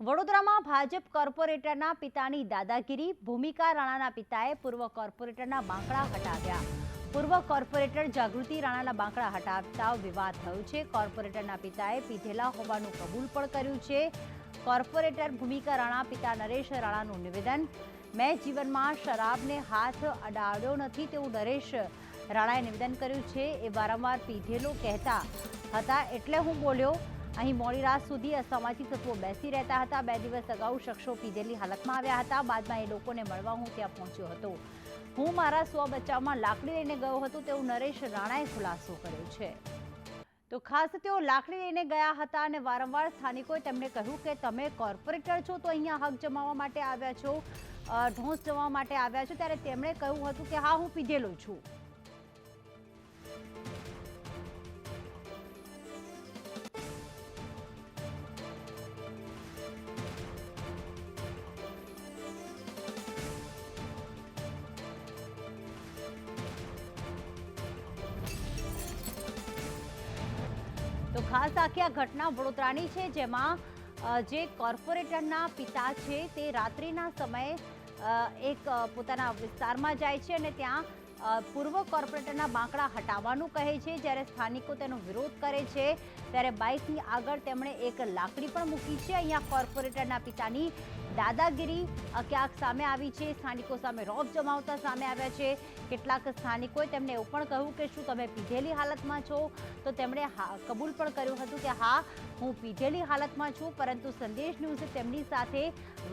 વડોદરામાં ભાજપ કોર્પોરેટરના પિતાની દાદાગીરી, ભૂમિકા રાણાના પિતાએ પૂર્વ કોર્પોરેટરના બાંકડા હટાવ્યા. પૂર્વ કોર્પોરેટર જાગૃતિ રાણાના બાંકડા હટાવતા વિવાદ થયો છે. કોર્પોરેટરના પિતાએ પીધેલા હોવાનું કબૂલ પણ કર્યું છે. કોર્પોરેટર ભૂમિકા રાણા, પિતા નરેશ રાણાનું નિવેદન, મેં જીવનમાં શરાબને હાથ અડાડ્યો નથી તેવું નરેશ રાણાએ નિવેદન કર્યું છે. એ વારંવાર પીધેલો કહેતા હતા એટલે હું બોલ્યો અહીં મોડી રાત સુધી અસામાજિક તત્વો બેસી રહેતા હતા. બે દિવસ અગાઉ શખ્સો પીધેલી હાલતમાં આવ્યા હતા. બાદમાં એ લોકોને મળવા હું ત્યાં પહોંચ્યો હતો. હું મારા સ્વ બચાવમાં લાકડી લઈને ગયો હતો. તેવું નરેશ રાણાએ ખુલાસો કર્યો છે. તો ખાસ તેઓ લાકડી લઈને ગયા હતા અને વારંવાર સ્થાનિકોએ તેમને કહ્યું કે તમે કોર્પોરેટર છો તો અહીંયા હક જમાવવા માટે આવ્યા છો ઢોંસ જમાવવા માટે આવ્યા છો. ત્યારે તેમણે કહ્યું હતું કે હા, હું પીધેલો છું. ખાસ આ ઘટના વડોદરાની છે, જેમાં જે કોર્પોરેટરના પિતા છે તે રાત્રિના સમયે એક પોતાના વિસ્તારમાં જાય છે અને ત્યાં પૂર્વ કોર્પોરેટરના બાંકડા હટાવવાનું કહે છે. જ્યારે સ્થાનિકો તેનો વિરોધ કરે છે, ત્યારે બાઇકની આગળ તેમણે એક લાકડી પણ મૂકી છે. અહીંયા કોર્પોરેટરના પિતાની દાદાગીરી ક્યાંક સામે આવી છે, સ્થાનિકો સામે રોપ જમાવતા સામે આવ્યા છે. કેટલાક સ્થાનિકોએ તેમને એવું પણ કહ્યું કે, શું તમે પીધેલી હાલતમાં છો? તો તેમણે કબૂલ પણ કર્યું હતું કે, હા, હું પીધેલી હાલતમાં છું. પરંતુ સંદેશ ન્યૂઝે તેમની સાથે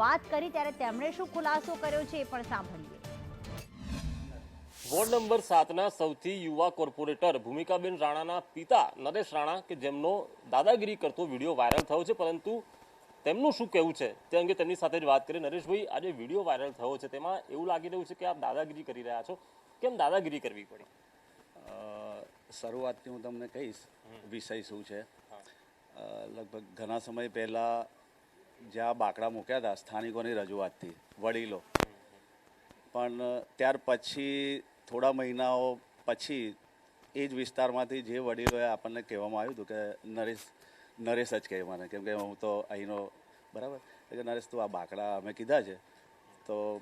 વાત કરી, ત્યારે તેમણે શું ખુલાસો કર્યો છે એ પણ સાંભળીએ. વોર્ડ નંબર સાતના સૌથી યુવા કોર્પોરેટર ભૂમિકાબેન રાણાના પિતા નરેશ રાણા, કે જેમનો દાદાગીરી કરતો વીડિયો વાયરલ થયો છે, પરંતુ તેમનું શું કહેવું છે? તે અંગે તેમની સાથે જ વાત કરી નરેશભાઈ, આજે વીડિયો વાયરલ થયો છે. તેમાં એવું લાગી રહ્યું છે કે આપ દાદાગીરી કરી રહ્યા છો. કેમ દાદાગીરી કરવી પડી? શરૂઆતથી હું તમને કહીશ, વિષય શું છે? લગભગ ઘણા સમય પહેલાં જ્યાં બાકડા મૂક્યા હતા, સ્થાનિકોની રજૂઆતથી, વડીલો. પણ ત્યાર પછી, થોડા મહિનાઓ પછી, એ જ વિસ્તારમાંથી જે વડીલોએ આપણને કહેવામાં આવ્યું હતું કે, નરેશ નરેશ જ કહે મને કેમ કે હું તો અહીંનો બરાબર? એટલે નરેશ તું આ બાકડા અમે કીધા છે તો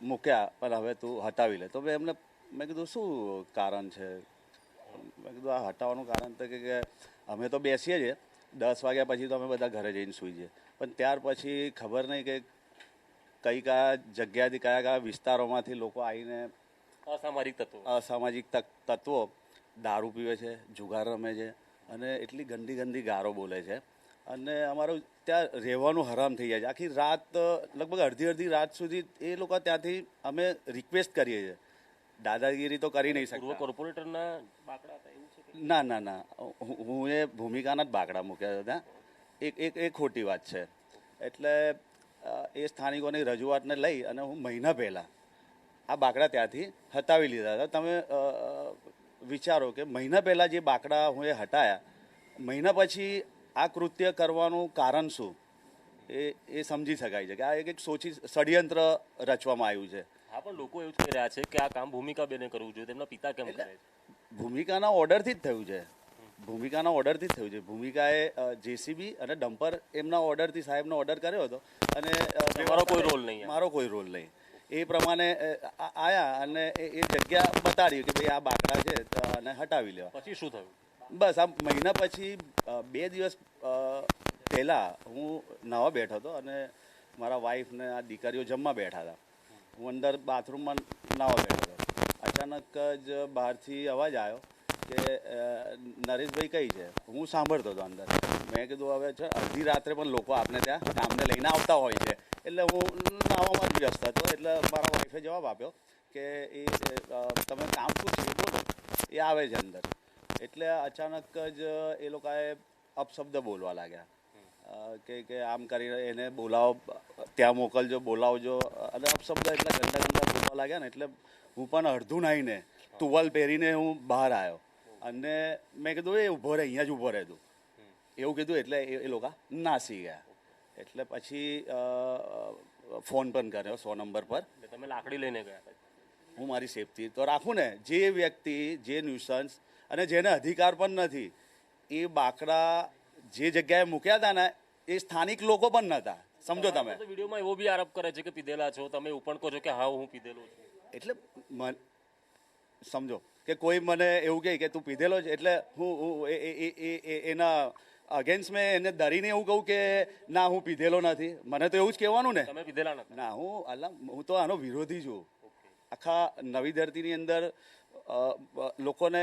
મૂક્યા પણ હવે તું હટાવી લે. તો મેં એમને મેં કીધું શું કારણ છે? મેં કીધું આ હટાવવાનું કારણ તો કે અમે તો બેસીએ છીએ. દસ વાગ્યા પછી તો અમે બધા ઘરે જઈને સૂઈ જઈએ. પણ ત્યાર પછી ખબર નહીં કે કઈ કયા જગ્યાથી કયા કયા વિસ્તારોમાંથી લોકો આવીને અસામાજિક તત્વો. અસામાજિક તત્વો દારૂ પીવે છે જુગાર રમે છે અને એટલી ગંદી ગંદી ગારો બોલે છે. અને અમારું ત્યાં રહેવાનું હરામ થઈ જાય છે. આખી રાત લગભગ અડધી અડધી રાત સુધી એ લોકો ત્યાંથી અમે રિક્વેસ્ટ કરીએ છીએ. દાદાગીરી તો કરી નહીં શકતા. કોર્પોરેટરના બાકડા ના ના ના. હું એ ભૂમિકાના જ બાકડા મૂક્યા હતા. એક એક એ ખોટી વાત છે. એટલે એ સ્થાનિકોની રજૂઆતને લઈ અને હું મહિના પહેલાં આ બાકડા ત્યાંથી હટાવી લીધા હતા. તમે વિચારો કે મહિના પહેલાં જે બાકડા હું એ હટાયા મહિના પછી આ કૃત્ય કરવાનું કારણ શું? એ એ સમજી શકાય છે કે આ એક એક સોચી ષડયંત્ર રચવામાં આવ્યું છે. હા પણ લોકો એવું કહી રહ્યા છે કે આ કામ ભૂમિકા બેને કરવું જોઈએ. તેમના પિતા કેમ કરે ભૂમિકાના ઓર્ડરથી જ થયું છે. ભૂમિકાના ઓર્ડરથી જ થયું છે. ભૂમિકાએ જેસીબી અને ડમ્પર એમના ઓર્ડરથી સાહેબનો ઓર્ડર કર્યો હતો. અને મારો કોઈ રોલ નહીં મારો કોઈ રોલ નહીં. એ પ્રમાણે અ, આ- આયા અને એ એ જગ્યા બતાડી કે ભાઈ આ બાકડા છે અને હટાવી લેવા. પછી શું થયું? બસ આ મહિના પછી બે દિવસ પહેલાં હું નાવા બેઠો હતો અને મારા વાઈફને આ દીકરીઓ જમવા બેઠા હતા. હું અંદર બાથરૂમમાં નાવા બેઠો હતો. અચાનક જ બહારથી અવાજ આવ્યો કે નરેશભાઈ કઈ છે? હું સાંભળતો હતો અંદર. મેં કીધું હવે અડધી રાત્રે પણ લોકો આપણે ત્યાં કામને લઈને આવતા હોય છે. એટલે હું નાવામાં જ વ્યસ્ત હતો. એટલે મારા વાઈફે જવાબ આપ્યો કે એ તમે કામ શું એ બોલો એ આવે છે અંદર. એટલે અચાનક જ એ લોકોએ અપશબ્દ બોલવા લાગ્યા. કે કે આમ કરીને એને બોલાવો ત્યાં મોકલજો બોલાવજો. અને અપશબ્દ એટલે ગંદા ગંદા બોલવા લાગ્યા ને એટલે હું પણ અડધું નાહીને ટુવાલ પહેરીને હું બહાર આવ્યો. અને મેં કીધું એ ઊભો રહે અહીંયા જ ઊભો રહે તું. એવું કીધું એટલે એ એ લોકો નાસી ગયા. એટલે પછી ફોન પણ કર્યો સો નંબર પર. તમે લાકડી લઈને ગયા હું મારી સેફટી તો રાખું ને જે વ્યક્તિ જે ન્યુસન્સ અને જેને અધિકાર પણ નથી એ બાકડા જે જગ્યાએ મૂક્યા હતા ને એ સ્થાનિક લોકો પણ નહોતા સમજો તમે. વિડીયોમાં એવો બી આરોપ કરે છે કે પીધેલા છો તમે એવું પણ કહો છો કે હા હું પીધેલો છું. એટલે મન સમજો કે કોઈ મને એવું કહે કે તું પીધેલો છે એટલે હું હું એ- એ- એ- એ- એ- એના અગેન્સ્ટ મેં એને દરીને એવું કહું કે ના હું પીધેલો નથી. મને તો એવું જ કહેવાનું ને. તમે પીધેલા નથી. ના હું અલા હું તો આનો વિરોધી છું. આખા નવી ધરતીની અંદર લોકોને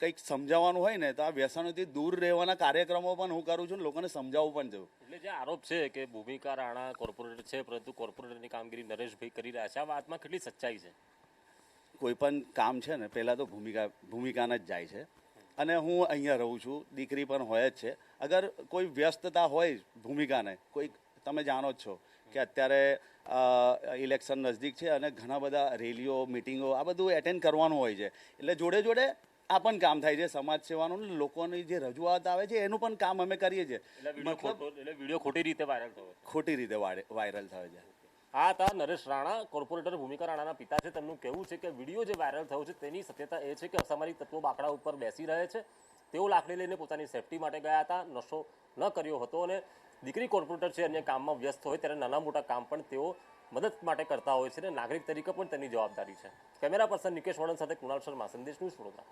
કંઈક સમજાવવાનું હોય ને તો આ વ્યસનોથી દૂર રહેવાના કાર્યક્રમો પણ હું કરું છું લોકોને સમજાવવું પણ છું. એટલે જે આરોપ છે કે ભૂમિકા રાણા કોર્પોરેટર છે પરંતુ કોર્પોરેટરની કામગીરી નરેશભાઈ કરી રહ્યા છે આ વાતમાં કેટલી સચ્ચાઈ છે? કોઈ પણ કામ છે ને પહેલાં તો ભૂમિકા ભૂમિકાને જ જાય છે. અને હું અહીંયા રહું છું દીકરી પણ હોય જ છે. અગર કોઈ વ્યસ્તતા હોય ભૂમિકાને કોઈ તમે જાણો જ છો કે અત્યારે ઇલેક્શન નજદીક છે અને ઘણા બધા રેલીઓ મિટિંગો આ બધું એટેન્ડ કરવાનું હોય છે. એટલે જોડે જોડે આ પણ કામ થાય છે સમાજ સેવાનું લોકોની જે રજૂઆત આવે છે એનું પણ કામ અમે કરીએ છીએ. વીડિયો ખોટો રીતે વાયરલ થયો ખોટી રીતે વાયર- વાયરલ થાય છે આ હતા નરેશ રાણા, કોર્પોરેટર ભૂમિકા રાણાના પિતા છે. તેમનું કહેવું છે કે વીડિયો જે વાયરલ થયો છે, તેની સત્યતા એ છે કે અસામાજિક તત્વો બાકડા ઉપર બેસી રહે છે. તેઓ લાકડી લઈને પોતાની સેફટી માટે ગયા હતા, નશો ન કર્યો હતો અને દીકરી કોર્પોરેટર છે, અન્ય કામમાં વ્યસ્ત હોય ત્યારે નાના મોટા કામ પણ તેઓ મદદ માટે કરતા હોય છે અને નાગરિક તરીકે પણ તેની જવાબદારી છે. કેમેરા પર્સન નિકેશ વર્ણન સાથે કુણાલ શર્મા, સંદેશ ન્યૂઝ વડોદરા